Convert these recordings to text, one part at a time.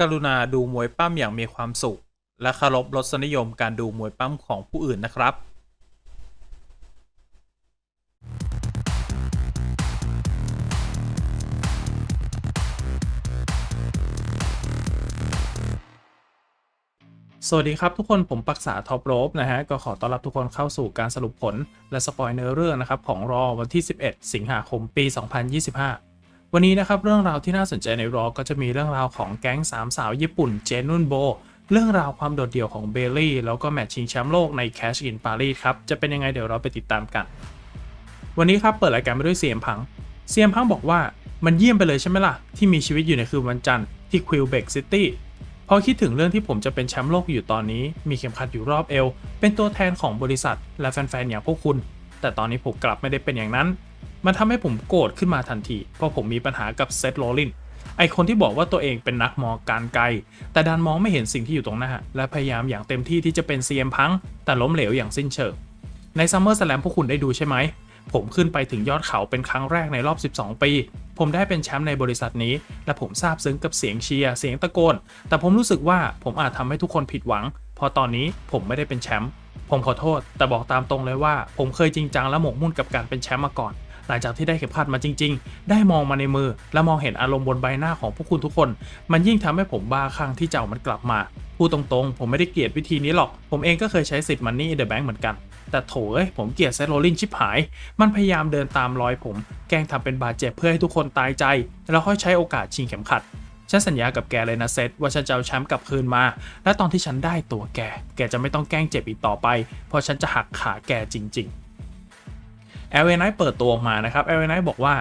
กรุณาดูมวยปั้มอย่างมีความสุข และเคารพรสนิยมการดูมวยปั้มของผู้อื่นนะครับสวัสดีครับทุกคนผมปักษาท็อปโรบนะฮะ ก็ขอต้อนรับทุกคนเข้าสู่การสรุปผล และสปอยเนื้อเรื่องนะครับ ของรอวันที่ 11 สิงหาคมปี 2025 วันนี้นะครับเรื่องราวที่น่าสนใจในรอก็จะมีเรื่องราวของแก๊งสามสาวญี่ปุ่นเจนุนโบ เรื่องราวความโดดเดี่ยวของเบลลี่ แล้วก็แมตช์ชิงแชมป์โลกใน Cash in Paris ครับ จะเป็นยังไงเดี๋ยวเราไปติดตามกัน วันนี้ครับเปิดรายการไปด้วยเสียมพังเซียมพังบอกว่ามันเยี่ยมไปเลยใช่ไหมล่ะ ที่มีชีวิตอยู่ในคืนวันจันทร์ที่ควิลเบกซิตี้พอคิดถึงเรื่องที่ผมจะเป็นแชมป์โลกอยู่ตอนนี้ มีเข็มขัดอยู่รอบเอว เป็นตัวแทนของบริษัท และแฟนๆอย่างพวกคุณ แต่ตอนนี้ผมกลับไม่ได้เป็นอย่างนั้น มันทำให้ผมโกรธขึ้นมาทันที เพราะผมมีปัญหากับเซธโรลลินไอคนที่บอกว่าตัวเองเป็นนักมองการไกล แต่ดันมองไม่เห็นสิ่งที่อยู่ตรงหน้า และพยายามอย่างเต็มที่ที่จะเป็นเซียมพัง แต่ล้มเหลวอย่างสิ้นเชิง ในซัมเมอร์สแลมพวกคุณได้ดูใช่ไหม ผมขึ้นไปถึงยอดเขาเป็นครั้งแรกในรอบ 12 ปี ผมได้เป็นแชมป์ในบริษัทนี้ และผมซาบซึ้งกับเสียงเชียร์ เสียงตะโกน แต่ผมรู้สึกว่าผมอาจทำให้ทุกคนผิดหวังเพราะตอนนี้ผมไม่ได้เป็นแชมป์ ผมขอโทษ แต่บอกตามตรงเลยว่า ผมเคยจริงจังและหมกมุ่นกับการเป็นแชมป์มาก่อน หลังจากที่ได้เข็มขัดมาจริง ๆ ได้มองมาในมือ และมองเห็นอารมณ์บนใบหน้าของพวกคุณทุกคน มันยิ่งทำให้ผมบ้าคลั่งที่จะเอามันกลับมาพูดตรงๆ ผมไม่ได้เกลียดวิธีนี้หรอก ผมเองก็เคยใช้สิทธิ์มันนี่เดอะแบงค์เหมือนกัน แต่โถเอ้ยผมเกลียดเซโรลินชิบหาย มันพยายามเดินตามรอยผม แกล้งทำเป็นบาดเจ็บเพื่อให้ทุกคนตายใจ แล้วค่อยใช้โอกาสชิงเข็มขัดฉันสัญญากับแกเลยนะเซตว่าฉันจะเอาแชมป์กลับคืนมา และตอนที่ฉันได้ตัวแก แกจะไม่ต้องแกล้งเจ็บอีกต่อไป เพราะฉันจะหักขาแกจริง ๆ l อ n i เปิดตัวออกมานะครับ l อ n i บอกว่า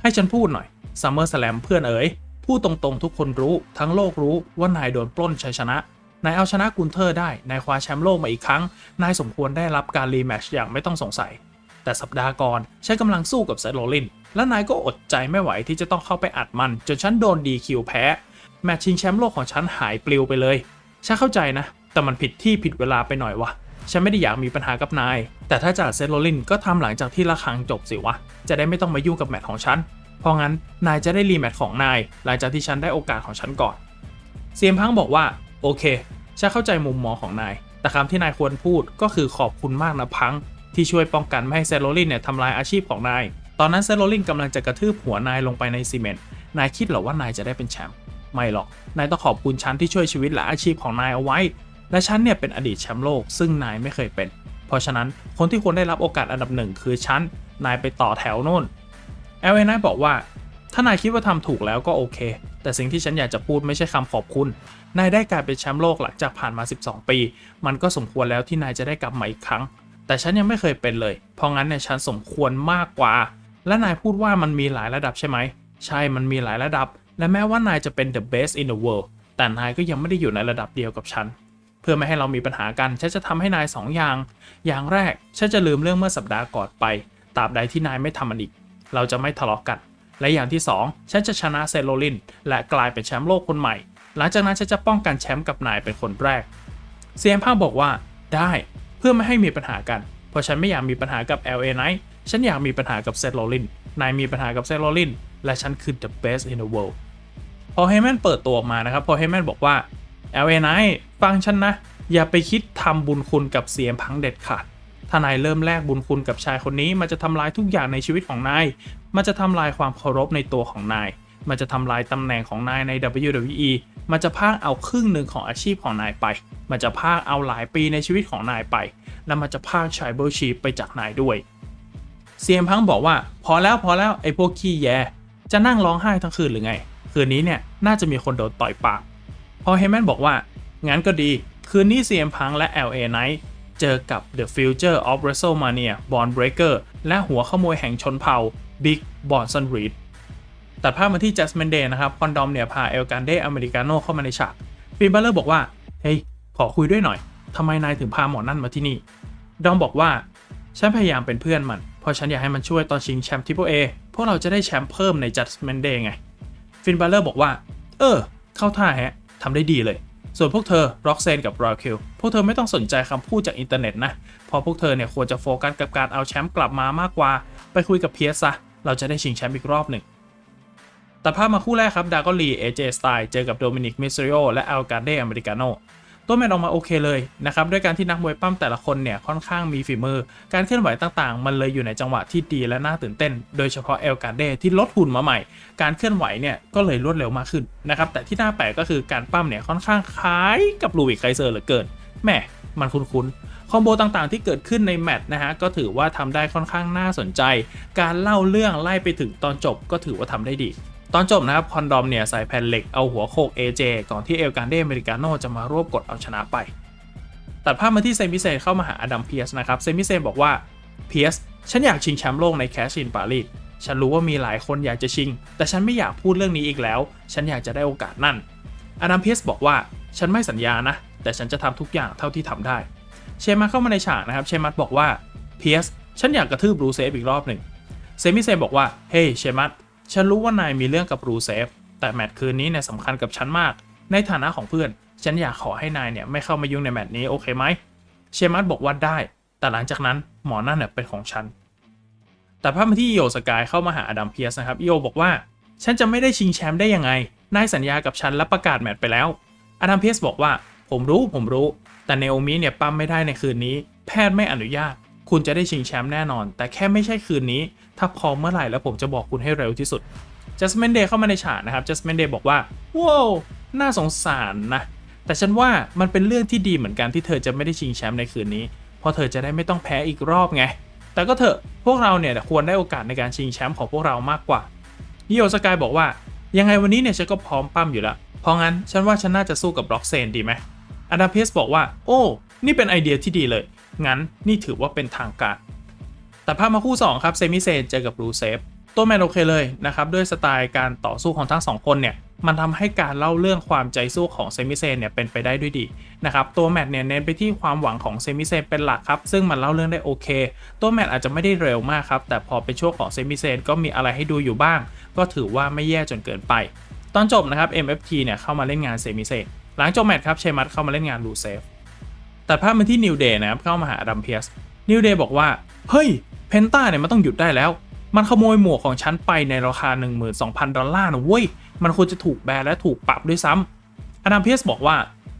ให้ฉันพูดหน่อย Summer Slam เพื่อนเอ๋ยพูดตรงๆทุกคนรู้ ทั้งโลกรู้ว่านายโดนปล้นชัยชนะนายเอาชนะกุนเทอร์ได้ นายคว้าแชมป์โลกมาอีกครั้ง นายสมควรได้รับการรีแมตช์อย่างไม่ต้องสงสัย แต่สัปดาห์ก่อนฉันกำลังสู้กับเซโรลิน และนายก็อดใจไม่ไหวที่จะต้องเข้าไปอัดมัน จนฉันโดนดีคิวแพ้ แมตช์ชิงแชมป์โลกของฉันหายปลิวไปเลย ฉันเข้าใจนะ แต่มันผิดที่ผิดเวลาไปหน่อยวะ ฉันไม่ได้อยากมีปัญหากับนาย แต่ถ้าจากเซธโรลินก็ทำหลังจากที่ละครังจบสิวะ จะได้ไม่ต้องมายุ่งกับแมตช์ของฉัน เพราะงั้นนายจะได้รีแมตช์ของนาย หลังจากที่ฉันได้โอกาสของฉันก่อน เซียมพังบอกว่า โอเค ฉันเข้าใจมุมมองของนาย แต่คำที่นายควรพูดก็คือขอบคุณมากนะพัง ที่ช่วยป้องกันไม่ให้เซธโรลินเนี่ยทำลายอาชีพของนาย ตอนนั้นเซธโรลินกำลังจะกระทืบหัวนายลงไปในซีเมนต์ นายคิดหรอว่านายจะได้เป็นแชมป์ ไม่หรอก นายต้องขอบคุณฉันที่ช่วยชีวิตและอาชีพของนายเอาไว้ และฉันเนี่ยเป็นอดีตแชมป์โลก ซึ่งนายไม่เคยเป็น เพราะฉะนั้นคนที่ควรได้รับโอกาสอันดับหนึ่งคือฉัน นายไปต่อแถวโน่นเอลเอนายบอกว่า ถ้านายคิดว่าทำถูกแล้วก็โอเค แต่สิ่งที่ฉันอยากจะพูดไม่ใช่คำขอบคุณ นายได้กลายเป็นแชมป์โลกหลังจากผ่านมา 12 ปี มันก็สมควรแล้วที่นายจะได้กลับมาอีกครั้ง แต่ฉันยังไม่เคยเป็นเลย เพราะงั้นเนี่ยฉันสมควรมากกว่า และนายพูดว่ามันมีหลายระดับใช่ไหม ใช่ มันมีหลายระดับ และแม้ว่านายจะเป็น the best in the world แต่นายก็ยังไม่ได้อยู่ในระดับเดียวกับฉันเพื่อไม่ให้เรามีปัญหากัน ฉันจะทำให้นายสองอย่าง อย่างแรก ฉันจะลืมเรื่องเมื่อสัปดาห์ก่อนไป ตราบใดที่นายไม่ทำมันอีก เราจะไม่ทะเลาะกัน และอย่างที่ 2 ฉันจะชนะเซโรลิน และกลายเป็นแชมป์โลกคนใหม่ หลังจากนั้นฉันจะป้องกันแชมป์กับนายเป็นคนแรก เซียมภาคบอกว่า ได้เพื่อไม่ให้มีปัญหากัน เพราะฉันไม่อยากมีปัญหากับ LA Knight ฉันอยากมีปัญหากับเซโรลิน นายมีปัญหากับเซโรลิน และฉันคือ the best in the world พอเฮแมนเปิดตัวออกมานะครับ พอเฮแมนบอกว่า LA Knight ฟังฉันนะ อย่าไปคิดทำบุญคุณกับเสียมพังเด็ดขาดถ้านายเริ่มแลกบุญคุณกับชายคนนี้ มันจะทำลายทุกอย่างในชีวิตของนาย มันจะทำลายความเคารพในตัวของนาย มันจะทำลายตำแหน่งของนายใน WWE มันจะพากเอาครึ่งหนึ่งของอาชีพของนายไป มันจะพากเอาหลายปีในชีวิตของนายไป และมันจะพากชายเบอร์ชีไปจากนายด้วยเซียมพังบอกว่า พอแล้วพอแล้วไอ้พวกขี้แยจะนั่งร้องไห้ทั้งคืนหรือไง คืนนี้เนี่ยน่าจะมีคนโดนต่อยปาก พอเฮแมนบอกว่า งั้นก็ดี คืนนี้เซียมพังและ LA Knight เจอกับ The Future of WrestleMania Bond Breaker และหัวขโมยแห่งชนเผ่า Big Bonson Reed ตัดภาพมาที่ Jasmine Day นะครับ คอนดอมเนี่ยพาเอลกันเดอเมริกาโนเข้ามาในฉากฟินบัลเลอร์บอกว่า เฮ้ย ขอคุยด้วยหน่อย ทำไมนายถึงพาหมอนั่นมาที่นี่ ดอมบอกว่า ฉันพยายามเป็นเพื่อนมัน เพราะฉันอยากให้มันช่วยตอนชิงแชมป์ทิปเปิลเอพวกเราจะได้แชมป์เพิ่มใน Judgment Day ไง ฟินบัลเลอร์บอกว่า เออ เข้าท่าแฮะ ทำได้ดีเลย ส่วนพวกเธอร็อกเซนกับรอคิลพวกเธอไม่ต้องสนใจคำพูดจากอินเทอร์เน็ตนะเพราะพวกเธอเนี่ยควรจะโฟกัสกับการเอาแชมป์กลับมามากกว่า ไปคุยกับเพียสซะเราจะได้ชิงแชมป์อีกรอบหนึ่งแต่ภาพมาคู่แรกครับดากอลีเอเจสไตล์เจอกับโดมินิกมิสซิโอและอัลการเดอเมริกาโน ตัวแมตช์ออกมาโอเคเลยนะครับด้วยการที่นักมวยปั้มแต่ละคนเนี่ยค่อนข้างมีฝีมือ การเคลื่อนไหวต่างๆ มันเลยอยู่ในจังหวะที่ดีและน่าตื่นเต้น โดยเฉพาะเอลการเดที่ลดหุ่นมาใหม่ การเคลื่อนไหวเนี่ยก็เลยรวดเร็วมากขึ้นนะครับแต่ที่น่าแปลกก็คือการปั้มเนี่ยค่อนข้างคล้ายกับลูวิกไคเซอร์เหลือเกินแหมมันคุ้นๆ คอมโบต่างๆที่เกิดขึ้นในแมตช์นะฮะ ก็ถือว่าทำได้ค่อนข้างน่าสนใจ การเล่าเรื่องไล่ไปถึงตอนจบก็ถือว่าทำได้ดี ตอนจบนะครับคอนดอมเนี่ยใส่แผ่นเหล็กเอาหัวโขก AJ ก่อนที่เอลการเดอเมริกาโนจะมารวบกดเอาชนะไป ตัดภาพมาที่เซมิเซนเข้ามาหาอดัมเพียสนะครับเซมิเซนบอกว่าเพียสฉันอยากชิงแชมป์โลกในแคชชินปารีสฉันรู้ว่ามีหลายคนอยากจะชิง แต่ฉันไม่อยากพูดเรื่องนี้อีกแล้ว ฉันอยากจะได้โอกาสนั่นอดัมเพียสบอกว่าฉันไม่สัญญานะ แต่ฉันจะทำทุกอย่างเท่าที่ทำได้ เชมัสเข้ามาในฉากนะครับ เชมัสบอกว่าเพียสฉันอยากกระทืบรูเซฟอีกรอบหนึ่งเซมิเซนบอกว่าเฮ้ยเชมัส ฉันรู้ว่านายมีเรื่องกับรูเซฟ แต่แมตช์คืนนี้เนี่ยสำคัญกับฉันมาก ในฐานะของเพื่อน ฉันอยากขอให้นายเนี่ยไม่เข้ามายุ่งในแมตช์นี้โอเคไหม เชมัสบอกว่าได้ แต่หลังจากนั้นหมอนั่นเนี่ยเป็นของฉัน แต่ภาพมาที่โยสกายเข้ามาหาอดัมเพียสนะครับโยบอกว่า ฉันจะไม่ได้ชิงแชมป์ได้ยังไง นายสัญญากับฉันและประกาศแมตช์ไปแล้ว อดัมเพียสบอกว่า ผมรู้ผมรู้ แต่เนโอมิเนี่ยปั๊มไม่ได้ในคืนนี้ แพทย์ไม่อนุญาต คุณจะได้ชิงแชมป์แน่นอน แต่แค่ไม่ใช่คืนนี้ ถ้าพร้อมเมื่อไหร่แล้วผมจะบอกคุณให้เร็วที่สุดจัสมินเดย์เข้ามาในฉากนะครับจัสมินเดย์บอกว่าว้าวน่าสงสารนะ แต่ฉันว่ามันเป็นเรื่องที่ดีเหมือนกันที่เธอจะไม่ได้ชิงแชมป์ในคืนนี้ เพราะเธอจะได้ไม่ต้องแพ้อีกรอบไง แต่ก็เถอะพวกเราเนี่ยควรได้โอกาสในการชิงแชมป์ของพวกเรามากกว่ายิโอสกายบอกว่า ยังไงวันนี้เนี่ยฉันก็พร้อมปั้มอยู่แล้วเพราะงั้นฉันว่าฉันน่าจะสู้กับบล็อกเซนดีไหมอดัมเพสบอกว่า โอ้ นี่เป็นไอเดียที่ดีเลย งั้นนี่ถือว่าเป็นทางการ แต่ภาพมาคู่ 2 ครับเซมิเซนเจอกับรูเซฟตัวแมนโอเคเลยนะครับด้วยสไตล์การต่อสู้ของทั้งสองคนเนี่ยมันทำให้การเล่าเรื่องความใจสู้ของเซมิเซนเนี่ยเป็นไปได้ด้วยดีนะครับตัวแมตช์เนี่ยเน้นไปที่ความหวังของเซมิเซนเป็นหลักครับ ซึ่งมันเล่าเรื่องได้โอเค ตัวแมตช์อาจจะไม่ได้เร็วมากครับ แต่พอเป็นช่วงของเซมิเซนก็มีอะไรให้ดูอยู่บ้าง ก็ถือว่าไม่แย่จนเกินไป ตอนจบนะครับ MFT เนี่ยเข้ามาเล่นงานเซมิเซนหลังจบแมตช์ครับเชมัสเข้ามาเล่นงานลูเซฟตัดภาพมาที่นิวเดย์นะครับเข้ามาหาดัมเพียสนิวเดย์บอกว่าเฮ้ยเพ นต้าเนี่ยมันต้องหยุดได้แล้ว มันขโมยหมวกของฉันไปในราคา 12,000 ดอลลาร์นะเว้ย มันควรจะถูกแบนและถูกปรับด้วยซ้ำอดัมเพียสบอกว่า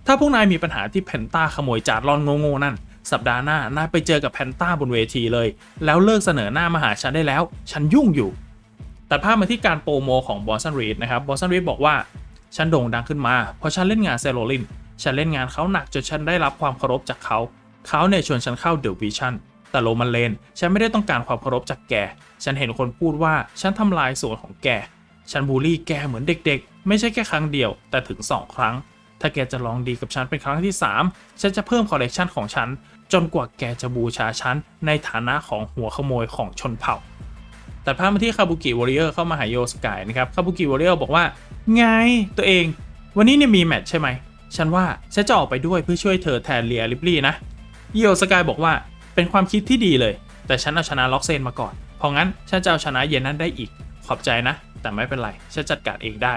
ถ้าพวกนายมีปัญหาที่เพนต้าขโมยจาดลอนโง่ๆนั่น สัปดาห์หน้านายไปเจอกับเพนต้าบนเวทีเลย แล้วเลิกเสนอหน้ามาหาฉันได้แล้ว ฉันยุ่งอยู่ ตัดภาพมาที่การโปรโมของบอสตันรีดนะครับบอสตันรีดบอกว่า ฉันโด่งดังขึ้นมา เพราะฉันเล่นงานเซโรลิน ฉันเล่นงานเขาหนักจนฉันได้รับความเคารพจากเขา เขาเนี่ยชวนฉันเข้าเดอะวิชั่น แต่โรมันเลน ฉันไม่ได้ต้องการความเคารพจากแก ฉันเห็นคนพูดว่าฉันทำลายส่วนของแก ฉันบูลลี่แกเหมือนเด็กๆ ไม่ใช่แค่ครั้งเดียว แต่ถึง 2 ครั้ง ถ้าแกจะลองดีกับฉันเป็นครั้งที่ 3 ฉันจะเพิ่มคอลเลกชันของฉัน จนกว่าแกจะบูชาฉันในฐานะของหัวขโมยของชนเผ่าตัดภาพมาที่คาบุกิวอริเออร์เข้ามาหาโยสกายนะครับคาบุกิวอริเออร์บอกว่า ไงตัวเอง วันนี้เนี่ยมีแมตช์ใช่ไหมฉันว่าฉันจะออกไปด้วยเพื่อช่วยเธอแทนเลียริปลี่นะโยสกายบอกว่า เป็นความคิดที่ดีเลย แต่ฉันเอาชนะล็อกเซนมาก่อน เพราะงั้นฉันจะเอาชนะเย็นนั้นได้อีก ขอบใจนะ แต่ไม่เป็นไร ฉันจัดการเองได้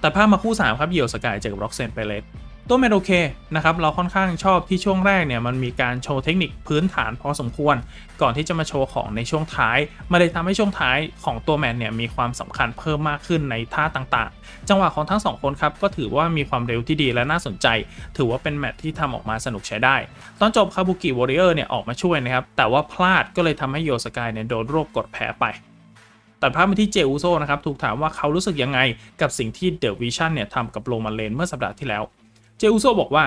แต่ภาพมาคู่ 3 ครับเหี่ยวสกายเจอกับล็อกเซนไปเลส ตัวแมนโอเคนะครับเราค่อนข้างชอบที่ช่วงแรกเนี่ยมันมีการโชว์เทคนิคพื้นฐานพอสมควร ก่อนที่จะมาโชว์ของในช่วงท้ายมาเลยทำให้ช่วงท้ายของตัวแมนเนี่ยมีความสำคัญเพิ่มมากขึ้นในท่าต่างๆ จังหวะของทั้งสองคนครับก็ถือว่ามีความเร็วที่ดีและน่าสนใจ ถือว่าเป็นแมตที่ทำออกมาสนุกใช้ได้ ตอนจบคาบุกิวอริเออร์เนี่ยออกมาช่วยนะครับแต่ว่าพลาดก็เลยทำให้โยสกายเนี่ยโดนรวบกดแพ้ไปตัดภาพมาที่เจอุโซนะครับถูกถามว่าเขารู้สึกยังไงกับสิ่งที่เดอะวิชั่นเนี่ยทำกับโรมันเลนเมื่อสัปดาห์ที่แล้ว เจอุโซบอกว่า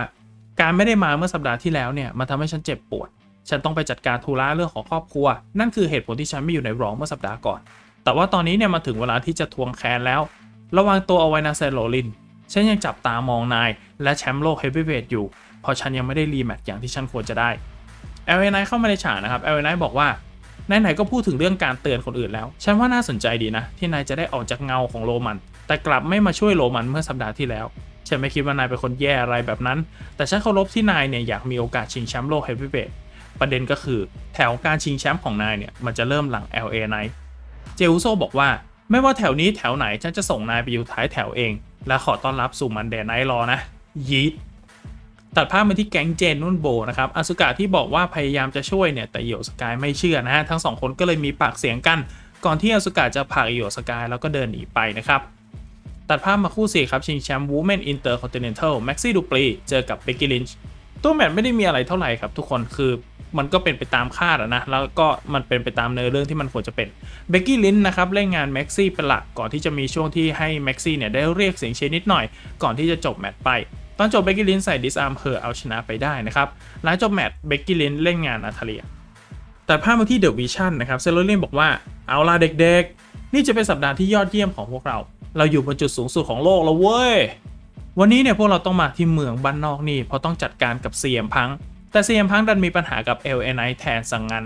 การไม่ได้มาเมื่อสัปดาห์ที่แล้วเนี่ยมันทำให้ฉันเจ็บปวด ฉันต้องไปจัดการธุระเรื่องของครอบครัว นั่นคือเหตุผลที่ฉันไม่อยู่ในรองเมื่อสัปดาห์ก่อน แต่ว่าตอนนี้เนี่ยมาถึงเวลาที่จะทวงแค้นแล้ว ระวังตัวเอาไว้นะเซโรลิน ฉันยังจับตามองนาย และแชมป์โลกเฮฟวีเวทอยู่ เพราะฉันยังไม่ได้รีแมตช์อย่างที่ฉันควรจะได้เอลเอไนเข้ามาในฉากนะครับเอลเอไนบอกว่าไหนๆก็พูดถึงเรื่องการเตือนคนอื่นแล้ว ฉันว่าน่าสนใจดีนะ ที่นายจะได้ออกจากเงาของโรมัน แต่กลับไม่มาช่วยโรมันเมื่อสัปดาห์ที่แล้ว ฉันไม่คิดว่านายเป็นคนแย่อะไรแบบนั้น แต่ฉันเคารพที่นายเนี่ยอยากมีโอกาสชิงแชมป์โลกเฮฟวีเวทประเด็นก็คือแถวการชิงแชมป์ของนายเนี่ยมันจะเริ่มหลัง LA Knight เจอุโซบอกว่าไม่ว่าแถวนี้แถวไหนฉันจะส่งนายไปอยู่ท้ายแถวเอง และขอต้อนรับสู่มันเดนไนท์รอนะยีดตัดภาพมาที่แก๊งเจนนุ่นโบนะครับอสุกะที่บอกว่าพยายามจะช่วยเนี่ยแต่เหยี่ยวสกายไม่เชื่อนะฮะทั้งสองคนก็เลยมีปากเสียงกัน ก่อนที่อสุกะจะผลักโยสกายแล้วก็เดินหนีไปนะครับ ตัดภาพมาคู่สี่ครับ ชิงแชมป์ Women Intercontinental Maxi Dupri เจอกับ Becky Lynch ตัวแมตช์ไม่ได้มีอะไรเท่าไหร่ครับทุกคนคือมันก็เป็นไปตามคาดนะ แล้วก็มันเป็นไปตามเนื้อเรื่องที่มันควรจะเป็นเบกกี้ลินนะครับเล่นงานแม็กซี่เป็นหลักก่อนที่จะมีช่วงที่ให้แม็กซี่เนี่ยได้เรียกเสียงเชียร์นิดหน่อย ก่อนที่จะจบแมตช์ไป ตอนจบเบกกี้ลินใส่ดิสอาร์มเฮอเอาชนะไปได้นะครับหลังจบแมตช์เบกกี้ลินเล่นงานอาทาเลียแต่ภาพมาที่เดอะวิชั่นนะครับเซโรลินบอกว่าเอาล่ะเด็กๆ นี่จะเป็นสัปดาห์ที่ยอดเยี่ยมของพวกเรา เราอยู่บนจุดสูงสุดของโลกแล้วเว้ย วันนี้เนี่ยพวกเราต้องมาที่เมืองบ้านนอกนี่เพราะต้องจัดการกับเซียมพัง แต่เซียมพังดันมีปัญหากับ LNI แทนสังงั้น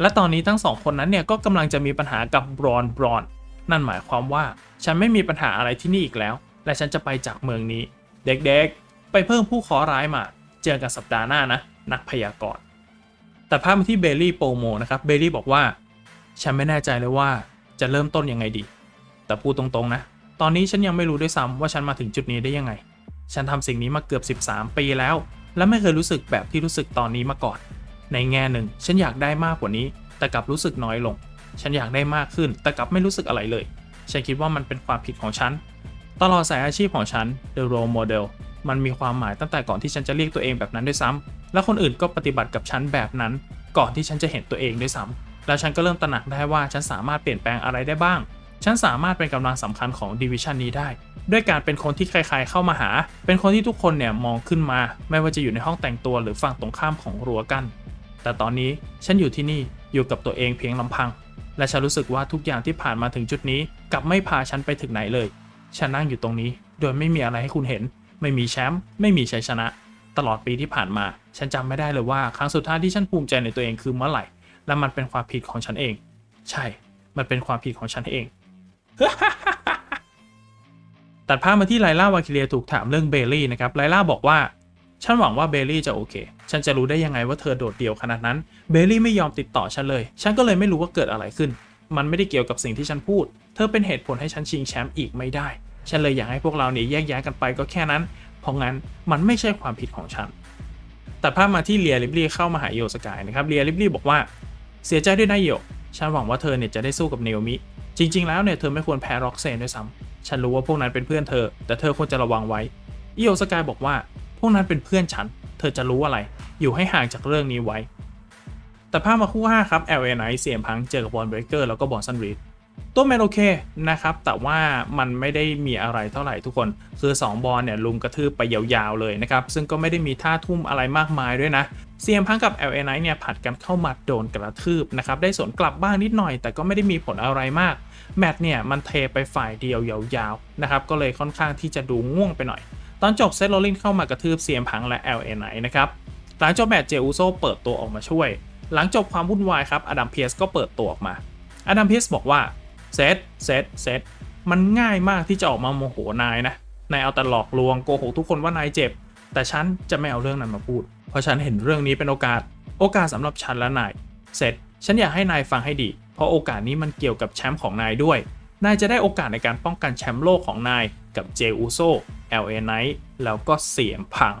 และตอนนี้ทั้งสองคนนั้นเนี่ยก็กำลังจะมีปัญหากับบรอนบรอน นั่นหมายความว่าฉันไม่มีปัญหาอะไรที่นี่อีกแล้ว และฉันจะไปจากเมืองนี้ เด็กๆ ไปเพิ่มผู้ขอร้ายมา เจอกันสัปดาห์หน้านะ นักพยากรณ์แต่ภาพมาที่เบลลี่โปรโมนะครับเบลลี่บอกว่า ฉันไม่แน่ใจเลยว่าจะเริ่มต้นยังไงดี แต่พูดตรงๆนะ ตอนนี้ฉันยังไม่รู้ด้วยซ้ำว่าฉันมาถึงจุดนี้ได้ยังไง ฉันทำสิ่งนี้มาเกือบ 13 ปีแล้ว และไม่เคยรู้สึกแบบที่รู้สึกตอนนี้มาก่อน ในแง่หนึ่ง ฉันอยากได้มากกว่านี้ แต่กลับรู้สึกน้อยลง ฉันอยากได้มากขึ้น แต่กลับไม่รู้สึกอะไรเลย ฉันคิดว่ามันเป็นความผิดของฉัน ตลอดสายอาชีพของฉัน The Role Model มันมีความหมายตั้งแต่ก่อนที่ฉันจะเรียกตัวเองแบบนั้นด้วยซ้ำและคนอื่นก็ปฏิบัติกับฉันแบบนั้น ก่อนที่ฉันจะเห็นตัวเองด้วยซ้ำแล้วฉันก็เริ่มตระหนักได้ว่าฉันสามารถเปลี่ยนแปลงอะไรได้บ้าง ฉันสามารถเป็นกำลังสำคัญของดิวิชันนี้ได้ ด้วยการเป็นคนที่ใครๆเข้ามาหา เป็นคนที่ทุกคนเนี่ยมองขึ้นมา ไม่ว่าจะอยู่ในห้องแต่งตัวหรือฝั่งตรงข้ามของรั้วกั้นแต่ตอนนี้ฉันอยู่ที่นี่อยู่กับตัวเองเพียงลำพัง และฉันรู้สึกว่าทุกอย่างที่ผ่านมาถึงจุดนี้กลับไม่พาฉันไปถึงไหนเลย ฉันนั่งอยู่ตรงนี้ โดยไม่มีอะไรให้คุณเห็น ไม่มีแชมป์ไม่มีชัยชนะ ตลอดปีที่ผ่านมา ฉันจำไม่ได้เลยว่าครั้งสุดท้ายที่ฉันภูมิใจในตัวเองคือเมื่อไหร่และมันเป็นความผิดของฉันเอง ใช่ มันเป็นความผิดของฉันเอง ตัดภาพมาที่ไลล่าวาคิเลียถูกถามเรื่องเบลลี่นะครับไลล่าบอกว่าฉันหวังว่าเบลลี่จะโอเค ฉันจะรู้ได้ยังไงว่าเธอโดดเดี่ยวขนาดนั้น เบลลี่ไม่ยอมติดต่อฉันเลย ฉันก็เลยไม่รู้ว่าเกิดอะไรขึ้น มันไม่ได้เกี่ยวกับสิ่งที่ฉันพูด เธอเป็นเหตุผลให้ฉันชิงแชมป์อีกไม่ได้ ฉันเลยอยากให้พวกเราเนี่ยแยกย้ายกันไปก็แค่นั้น เพราะงั้นมันไม่ใช่ความผิดของฉัน ตัดภาพมาที่เลียลิบลี่เข้ามาหาโยสกายนะครับ เลียลิบลี่บอกว่า เสียใจด้วยนะโย ฉันหวังว่าเธอเนี่ยจะได้สู้กับเนโอมิ จริง ๆ แล้วเนี่ยเธอไม่ควรแพ้ร็อกเซนด้วยซ้ำฉันรู้ว่าพวกนั้นเป็นเพื่อนเธอ แต่เธอควรจะระวังไว้อิโยสกายบอกว่า พวกนั้นเป็นเพื่อนฉัน เธอจะรู้อะไร อยู่ให้ห่างจากเรื่องนี้ไว้ แต่ภาพมาคู่ 5 ครับ LNI เสียมพังเจอกับบอลเบรเกอร์แล้วก็บอลซันรีดตัวแมนโอเคนะครับ แต่ว่ามันไม่ได้มีอะไรเท่าไหร่ทุกคน คือ 2 บอลเนี่ยลุมกระทืบไปยาวๆเลยนะครับ ซึ่งก็ไม่ได้มีท่าทุ่มอะไรมากมายด้วยนะ เซียมพังกับ LNI เนี่ยผัดกันเข้ามาโดนกระทืบนะครับได้สวนกลับบ้างนิดหน่อย แต่ก็ไม่ได้มีผลอะไรมาก แมตช์เนี่ยมันเทไปฝ่ายเดียวยาวๆนะครับก็เลยค่อนข้างที่จะดูง่วงไปหน่อย ตอนจบเซตโรลินเข้ามากระทืบเซียมพังและ LNI นะครับหลังจบแมตช์เจอุโซเปิดตัวออกมาช่วย หลังจบความวุ่นวายครับอดัมเพียสก็เปิดตัวออกมาอดัมเพียสบอกว่าเซตเซตเซตมันง่ายมากที่จะออกมาโมโหนายนะนายเอาแต่หลอกลวงโกหกทุกคนว่านายเจ็บ แต่ฉันจะไม่เอาเรื่องนั้นมาพูด เพราะฉันเห็นเรื่องนี้เป็นโอกาส โอกาสสำหรับฉันและนาย เสร็จ ฉันอยากให้นายฟังให้ดี เพราะโอกาสนี้มันเกี่ยวกับแชมป์ของนายด้วย นายจะได้โอกาสในการป้องกันแชมป์โลกของนาย กับเจอูโซ LA Knight แล้วก็เสียมพัง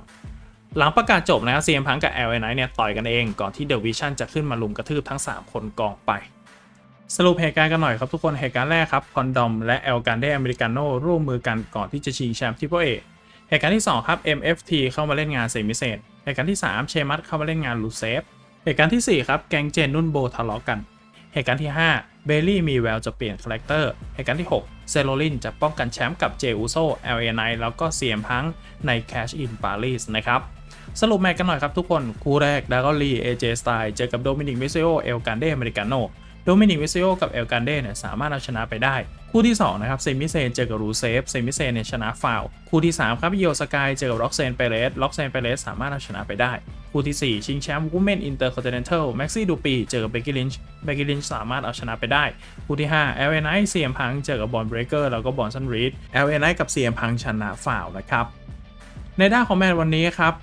หลังประกาศจบนะครับเซียมพังกับ LA Knight เนี่ยต่อยกันเอง ก่อนที่เดอะวิชั่นจะขึ้นมาลุมกระทืบทั้ง 3 คนกองไปสรุปเหตุการณ์กันหน่อยครับทุกคนเหตุการณ์แรกครับคอนดอมและเอลกันเดอเมริกาโน่ร่วมมือกันก่อนที่จะชิงแชมป์ที่พเอ เหตุการณ์ที่ 2 ครับ MFT เข้ามาเล่นงานเซมิเซนเหตุการณ์ที่ 3 เชมัสเข้ามาเล่นงานลูเซฟ เหตุการณ์ทีสี่ 4 ครับ แกงเจนนุ่นโบทะเลาะกัน เหตุการณ์ที่ 5 เบลลี่มีแววจะเปลี่ยนคาแรคเตอร์ เหตุการณ์ที่ 6 เซโรลินจะป้องกันแชมป์กับเจอุโซ LA9 แล้วก็เซียมพังใน Cash in Paris นะครับสรุปแมตช์กันหน่อยครับทุกคน คู่แรกดากอลีเอเจสไตล์เจอกับโดมินิกมิเซโอเอลกันเดอเมริกาโน โดมินิกมิเซโอกับเอลกันเดเนี่ยสามารถเอาชนะไปได้ คู่ที่2นะครับเซมิเซนเจอกับรูเซฟเซมิเซนเนี่ยชนะฟาวคู่ที่3ครับโยสกายเจอกับล็อกเซนเปเรสล็อกเซนเปเรสสามารถเอาชนะไปได้ คู่ที่ 4 ชิงแชมป์ Women Intercontinental Maxi Dupi เจอกับเบกกี้ลินช์เบกกี้ลินช์สามารถเอาชนะไปได้ คู่ที่5 LNI เซียมพังเจอกับบอลเบรเกอร์แล้วก็บอลซันรีด LNI กับเซียมพังชนะฟาวนะครับ ในด้านของแมตช์วันนี้ครับ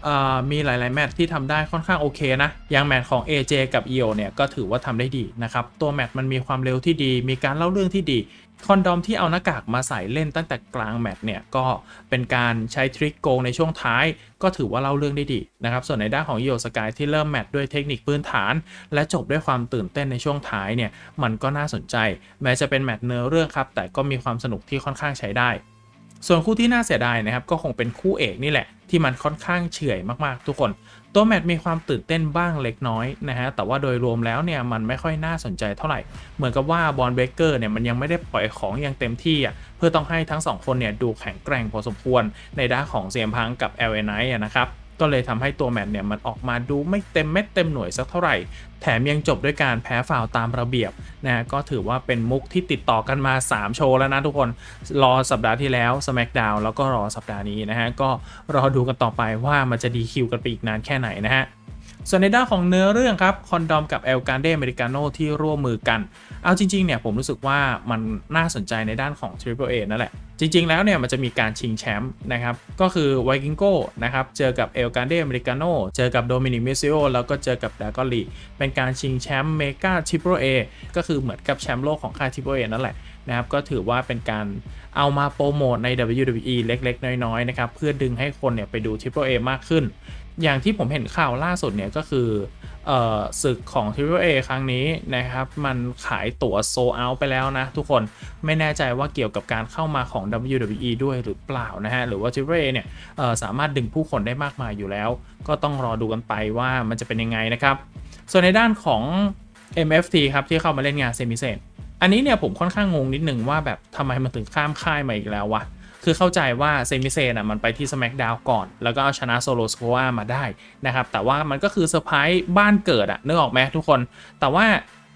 มีหลาย ๆ แมตช์ที่ทำได้ค่อนข้างโอเคนะ อย่างแมตช์ของ AJ กับ EO เนี่ยก็ถือว่าทำได้ดีนะครับ ตัวแมตช์มันมีความเร็วที่ดี มีการเล่าเรื่องที่ดี คอนดอมที่เอาหน้ากากมาใส่เล่นตั้งแต่กลางแมตช์เนี่ยก็เป็นการใช้ทริคโกงในช่วงท้าย ก็ถือว่าเล่าเรื่องได้ดีนะครับ ส่วนในด้านของโยสกายที่เริ่มแมตช์ด้วยเทคนิคพื้นฐาน และจบด้วยความตื่นเต้นในช่วงท้ายเนี่ยมันก็น่าสนใจ แม้จะเป็นแมตช์เนื้อเรื่องครับแต่ก็มีความสนุกที่ค่อนข้างใช้ได้ ส่วนคู่ที่น่าเสียดายนะครับก็คงเป็นคู่เอกนี่แหละ ที่มันค่อนข้างเฉื่อยมากๆ ทุกคน ตัวแมตช์มีความตื่นเต้นบ้างเล็กน้อยนะฮะแต่ว่าโดยรวมแล้วเนี่ยมันไม่ค่อยน่าสนใจเท่าไหร่ เหมือนกับว่าบอลเบเกอร์เนี่ยมันยังไม่ได้ปล่อยของอย่างเต็มที่อะเพื่อต้องให้ทั้งสองคนเนี่ยดูแข็งแกร่งพอสมควรในด้านของเซียมพังกับเอ n i นะครับ ก็เลยทำให้ตัวแมตช์เนี่ยมันออกมาดูไม่เต็มเม็ดเต็มหน่วยสักเท่าไหร่ แถมยังจบด้วยการแพ้ฟาวตามระเบียบนะก็ถือว่าเป็นมุกที่ติดต่อกันมา 3 โชว์แล้วนะทุกคนรอสัปดาห์ที่แล้ว SmackDown แล้วก็รอสัปดาห์นี้นะฮะก็รอดูกันต่อไปว่ามันจะดีคิวกันไปอีกนานแค่ไหนนะฮะส่วนในด้านของเนื้อเรื่องครับคอนดอมกับเอลการเดอเมริกาโนที่ร่วมมือกัน เอาจริงๆเนี่ยผมรู้สึกว่ามันน่าสนใจในด้านของ Triple A นั่นแหละ จริงๆ แล้วเนี่ยมันจะมีการชิงแชมป์นะครับ ก็คือไวกิงโก้นะครับเจอกับเอลการเดอเมริกาโนเจอกับโดมินิกเมซิโอแล้วก็เจอกับดากอลีเป็นการชิงแชมป์เมกา Triple A ก็คือเหมือนกับแชมป์โลกของค่าย Triple A นั่นแหละนะครับก็ถือว่าเป็นการเอามาโปรโมทใน WWE เล็กๆ น้อยๆนะครับเพื่อดึงให้คนเนี่ยไปดู Triple A มากขึ้น อย่างที่ผมเห็นข่าวล่าสุดเนี่ยก็คือ เอ่อศึกของ Triple A ครั้งนี้นะครับ มันขายตั๋วโซเอาไปแล้วนะทุกคนไม่แน่ใจว่าเกี่ยวกับการเข้ามาของ WWE ด้วยหรือเปล่านะฮะ หรือว่า Triple A เนี่ยสามารถดึงผู้คนได้มากมายอยู่แล้ว ก็ต้องรอดูกันไปว่ามันจะเป็นยังไงนะครับ ส่วนในด้านของ MFT ครับที่เข้ามาเล่นงานเซมิเซนอันนี้เนี่ยผมค่อนข้างงงนิดนึงว่าแบบทำไมมันถึงข้ามค่ายมาอีกแล้ววะ คือเข้าใจว่าเซมิเซนอะมันไปที่ SmackDown ก่อน แล้วก็เอาชนะโซโลสโความาได้นะครับ แต่ว่ามันก็คือเซอร์ไพรส์บ้านเกิดอะนึกออกไหมทุกคน แต่ว่า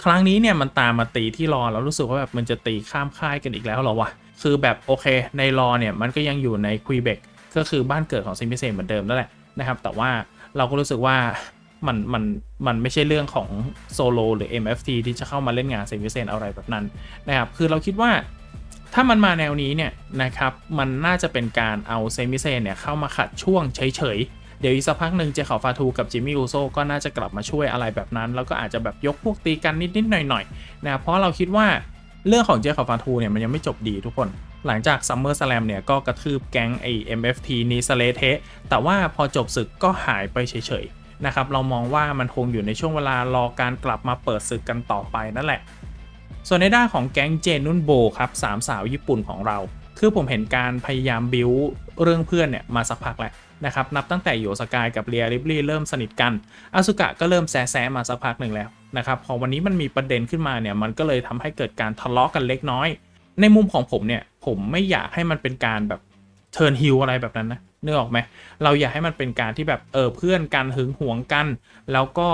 ครั้งนี้เนี่ยมันตามมาตีที่รอแล้วรู้สึกว่าแบบมันจะตีข้ามค่ายกันอีกแล้วหรอวะ คือแบบโอเคในรอเนี่ยมันก็ยังอยู่ในควีเบกก็คือบ้านเกิดของเซมิเซนเหมือนเดิมนั่นแหละนะครับแต่ว่าเราก็รู้สึกว่ามันมันมันไม่ใช่เรื่องของโซโลหรือ MFT ที่จะเข้ามาเล่นงานเซมิเซนอะไรแบบนั้นนะครับ คือเราคิดว่า ถ้ามันมาแนวนี้เนี่ยนะครับ มันน่าจะเป็นการเอาเซมิเซนเนี่ยเข้ามาขัดช่วงเฉยๆ เดี๋ยวอีกสักพักหนึ่งเจคอบฟาทูกับจิมมี่อูโซก็น่าจะกลับมาช่วยอะไรแบบนั้น แล้วก็อาจจะแบบยกพวกตีกันนิดๆหน่อยๆนะเพราะเราคิดว่าเรื่องของเจคอบฟาทูเนี่ยมันยังไม่จบดีทุกคน หลังจากซัมเมอร์สแลมเนี่ยก็กระทืบแก๊งไอ MFT นี้สเลเทแต่ว่าพอจบศึกก็หายไปเฉยๆนะครับเรามองว่ามันคงอยู่ในช่วงเวลารอการกลับมาเปิดศึกกันต่อไปนั่นแหละ ส่วนในด้านของแก๊งเจนนุ่นโบครับสามสาวญี่ปุ่นของเรา คือผมเห็นการพยายามบิวเรื่องเพื่อนเนี่ยมาสักพักแล้วนะครับนับตั้งแต่โยสกายกับเรียริบลี่เริ่มสนิทกันอาสุกะก็เริ่มแซะมาสักพักหนึ่งแล้วนะครับพอวันนี้มันมีประเด็นขึ้นมาเนี่ยมันก็เลยทำให้เกิดการทะเลาะกันเล็กน้อย ในมุมของผมเนี่ยผมไม่อยากให้มันเป็นการแบบเทิร์นฮิลอะไรแบบนั้นนะนึกออกไหมเราอยากให้มันเป็นการที่แบบเออเพื่อนกันหึงหวงกัน แล้วก็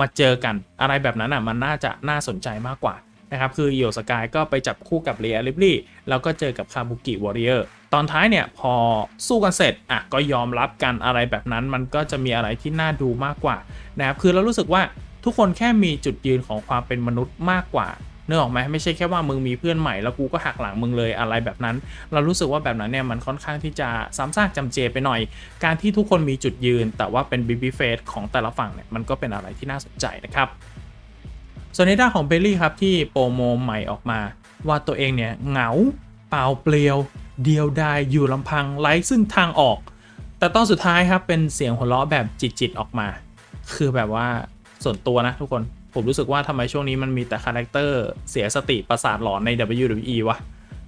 มาเจอกันอะไรแบบนั้นอะมันน่าจะน่าสนใจมากกว่า นะครับคืออิโอสกายก็ไปจับคู่กับเรียลิบลี่แล้วก็เจอกับคาบุกิวอริเออร์ตอนท้ายเนี่ยพอสู้กันเสร็จอะก็ยอมรับกันอะไรแบบนั้น มันก็จะมีอะไรที่น่าดูมากกว่านะครับคือเรารู้สึกว่าทุกคนแค่มีจุดยืนของความเป็นมนุษย์มากกว่าเนื้อออกไหมไม่ใช่แค่ว่ามึงมีเพื่อนใหม่แล้วกูก็หักหลังมึงเลยอะไรแบบนั้น เรารู้สึกว่าแบบนั้นเนี่ยมันค่อนข้างที่จะซ้ำซากจำเจไปหน่อย การที่ทุกคนมีจุดยืน แต่ว่าเป็นบีบีเฟสของแต่ละฝั่งเนี่ยมันก็เป็นอะไรที่น่าสนใจนะครับ ส่วนในด้านของเบลลี่ครับที่โปรโมใหม่ออกมา ว่าตัวเองเนี่ยเหงาเปล่าเปลี่ยว เดียวดายอยู่ลำพังไร้ซึ่งทางออก แต่ตอนสุดท้ายครับเป็นเสียงหัวเราะแบบจิตๆออกมา คือแบบว่าส่วนตัวนะทุกคนผมรู้สึกว่าทำไมช่วงนี้มันมีแต่คาแรคเตอร์เสียสติประสาทหลอนใน WWE วะ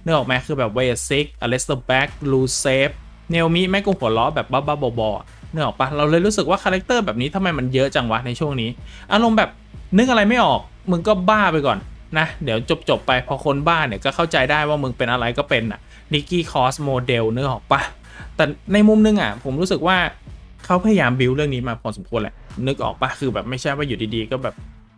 เนื้อออกไหมคือแบบเวสซิกอเลสเตอร์แบ็กลูเซฟเนลมิแม่งก็หัวเราะแบบบ้าๆบอๆเนื้อออกปะเราเลยรู้สึกว่าคาแรคเตอร์แบบนี้ทำไมมันเยอะจังวะในช่วงนี้ อารมณ์แบบนึกอะไรไม่ออก มึงก็บ้าไปก่อนนะ เดี๋ยวจบจบๆไปพอคนบ้าเนี่ยก็เข้าใจได้ว่ามึงเป็นอะไรก็เป็นอะนิกกี้คอสโมเดลเนื้อออกปะแต่ในมุมนึงอะ ผมรู้สึกว่าเขาพยายามบิวเรื่องนี้มาพอสมควรแหละ นึกออกปะคือแบบไม่ใช่ว่าอยู่ดีๆ ก็แบบ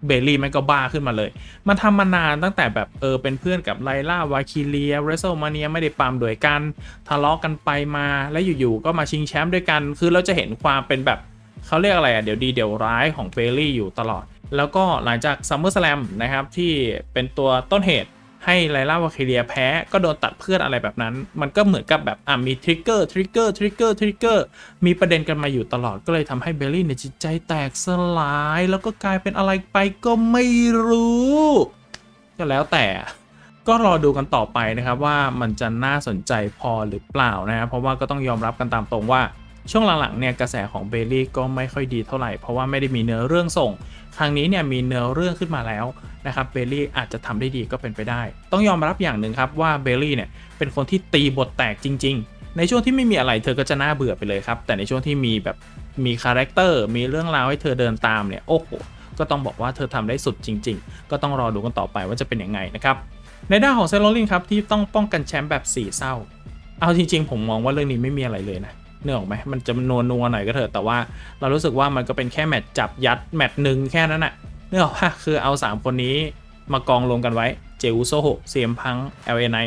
เบลลี่ม่งก็บ้าขึ้นมาเลย มันทำมานานตั้งแต่แบบเออเป็นเพื่อนกับไลล่าวาคิเลียเรโซมาเนียไม่ได้ปามด้วยกัน ทะเลาะกันไปมาแล้วอยู่ๆก็มาชิงแชมป์ด้วยกัน คือเราจะเห็นความเป็นแบบ เขาเรียกอะไรอะเดี๋ยวดีเดี๋ยวร้ายของเบลลี่อยู่ตลอด แล้วก็หลังจากซัมเมอร์สแลมนะครับที่เป็นตัวต้นเหตุให้ไลล่าวาคิเลียแพ้ก็โดนตัดเพื่อนอะไรแบบนั้น มันก็เหมือนกับแบบอะมีทริกเกอร์ทริกเกอร์ทริกเกอร์ทริกเกอร์มีประเด็นกันมาอยู่ตลอดก็เลยทำให้เบลลี่เนี่ยจิตใจแตกสลาย แล้วก็กลายเป็นอะไรไปก็ไม่รู้ ก็แล้วแต่ก็รอดูกันต่อไปนะครับว่ามันจะน่าสนใจพอหรือเปล่านะครับเพราะว่าก็ต้องยอมรับกันตามตรงว่า ช่วงหลังๆเนี่ยกระแสของเบลลี่ก็ไม่ค่อยดีเท่าไหร่เพราะว่าไม่ได้มีเนื้อเรื่องส่ง ครั้งนี้เนี่ยมีเนื้อเรื่องขึ้นมาแล้วนะครับเบลลี่อาจจะทำได้ดีก็เป็นไปได้ ต้องยอมรับอย่างหนึ่งครับว่าเบลลี่เนี่ยเป็นคนที่ตีบทแตกจริง ๆ ในช่วงที่ไม่มีอะไรเธอก็จะน่าเบื่อไปเลยครับ แต่ในช่วงที่มีแบบมีคาแรคเตอร์มีเรื่องราวให้เธอเดินตามเนี่ยโอ้โหก็ต้องบอกว่าเธอทำได้สุดจริง ๆ ก็ต้องรอดูกันต่อไปว่าจะเป็นยังไงนะครับในด้านของเซโรลินครับที่ต้องป้องกันแชมป์แบบสี่เศร้า เอาจริง ๆ ผมมองว่าเรื่องนี้ไม่มีอะไรเลยนะ เนื้อออกไหมมันจะนัวนัวหน่อยก็เถอะแต่ว่าเรารู้สึกว่ามันก็เป็นแค่แมตช์จับยัดแมตช์หนึ่งแค่นั้นน่ะเนื้อออกปะคือเอา 3 คนนี้มากองรวมกันไว้เจอุโซโฮเซียมพังเอลเอไน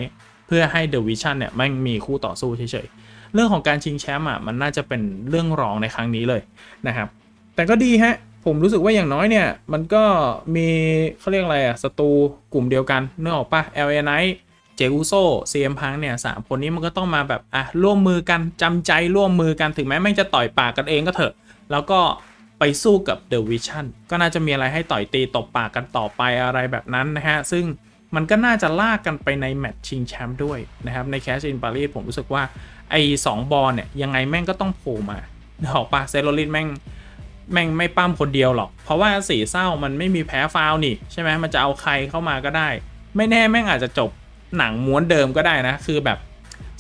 เพื่อให้เดอะวิชั่นเนี่ยไม่มีคู่ต่อสู้เฉยๆ เรื่องของการชิงแชมป์อะมันน่าจะเป็นเรื่องรองในครั้งนี้เลยนะครับ แต่ก็ดีฮะ ผมรู้สึกว่าอย่างน้อยเนี่ย มันก็มีเขาเรียกอะไรอะศัตรูกลุ่มเดียวกันเนื้อออกปะ LA Knight เจอุโซเซียมพังเนี่ยสามคนนี้มันก็ต้องมาแบบอะร่วมมือกันจำใจร่วมมือกันถึงแม้แม่งจะต่อยปากกันเองก็เถอะ แล้วก็ไปสู้กับ The Vision ก็น่าจะมีอะไรให้ต่อยตีตบปากกันต่อไปอะไรแบบนั้นนะฮะ ซึ่งมันก็น่าจะลากกันไปในแมตช์ชิงแชมป์ด้วยนะครับ ใน Cash in Paris ผมรู้สึกว่า ไอ้สองบอลเนี่ย ยังไงแม่งก็ต้องโผล่มาออกปะเซโรลินแม่งแม่งไม่ปั้มคนเดียวหรอก เพราะว่าสีเศร้ามันไม่มีแพ้ฟาวล์นี่ ใช่ไหมมันจะเอาใครเข้ามาก็ได้ ไม่แน่แม่งอาจจะจบ หนังม้วนเดิมก็ได้นะ คือแบบ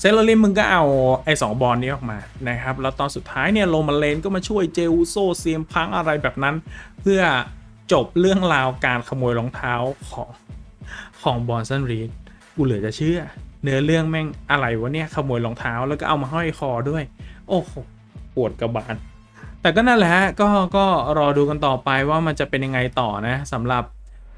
เซเลอรินมึงก็เอาไอ้สองบอลนี้ออกมานะครับ แล้วตอนสุดท้ายเนี่ยโรมันเลนก็มาช่วยเจอุโซเซียมพังอะไรแบบนั้น เพื่อจบเรื่องราวการขโมยรองเท้าของของบอลซันรีดกูเหลือจะเชื่อ เนื้อเรื่องแม่งอะไรวะเนี่ยขโมยรองเท้าแล้วก็เอามาห้อยคอด้วย โอ้โหปวดกระบาลแต่ก็นั่นแหละฮะก็ก็รอดูกันต่อไปว่ามันจะเป็นยังไงต่อนะสำหรับ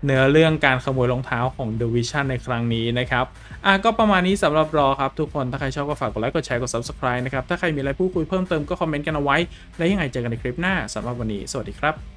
เนื้อเรื่องการขโมยรองเท้าของ The Vision ในครั้งนี้นะครับอะก็ประมาณนี้สำหรับรอครับ ทุกคนถ้าใครชอบก็ฝากกดไลค์กดแชร์กด Subscribe นะครับ ถ้าใครมีอะไรพูดคุยเพิ่มเติมก็คอมเมนต์กันเอาไว้ และยังไงเจอกันในคลิปหน้าสำหรับวันนี้ สวัสดีครับ